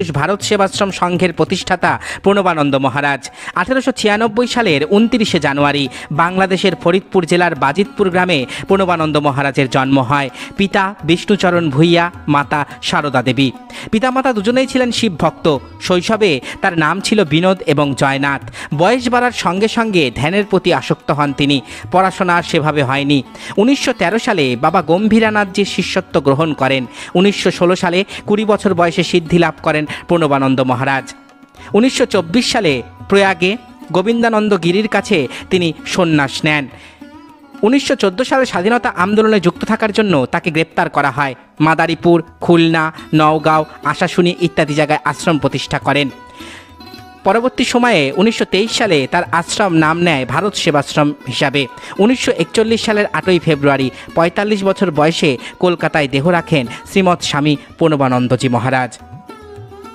ভারত সেবাশ্রম সংঘের প্রতিষ্ঠাতা প্রণবানন্দ মহারাজ। আঠেরোশো ছিয়ানব্বই সালের উনত্রিশে জানুয়ারি বাংলাদেশের ফরিদপুর জেলার বাজিতপুর গ্রামে প্রণবানন্দ মহারাজের জন্ম হয়। পিতা বিষ্ণুচরণ ভূঁইয়া, মাতা সারদা দেবী। পিতামাতা দুজনেই ছিলেন শিব ভক্ত। শৈশবে তার নাম ছিল বিনোদ এবং জয়নাথ। বয়স বাড়ার সঙ্গে সঙ্গে ধ্যানের প্রতি আসক্ত হন তিনি। পড়াশোনা সেভাবে হয়নি। উনিশশো তেরো সালে বাবা গম্ভীরানাথজির শিষ্যত্ব গ্রহণ করেন। উনিশশো ষোলো সালে কুড়ি বছর বয়সে সিদ্ধি লাভ করেন। প্রণবানন্দ মহারাজ। উনিশশো চব্বিশ সালে প্রয়াগে গোবিন্দানন্দ গিরির কাছে তিনি সন্ন্যাস নেন। উনিশশো চোদ্দ সালে স্বাধীনতা আন্দোলনে যুক্ত থাকার জন্য তাকে গ্রেপ্তার করা হয়। মাদারীপুর, খুলনা, নওগাঁও, আশাশুনি ইত্যাদি জায়গায় আশ্রম প্রতিষ্ঠা করেন। পরবর্তী সময়ে উনিশশো তেইশ সালে তার আশ্রম নাম নেয় ভারত সেবাশ্রম হিসাবে। উনিশশো একচল্লিশ সালের আটই ফেব্রুয়ারি ৪৫ বছর বয়সে কলকাতায় দেহ রাখেন শ্রীমৎ স্বামী প্রণবানন্দজি মহারাজ।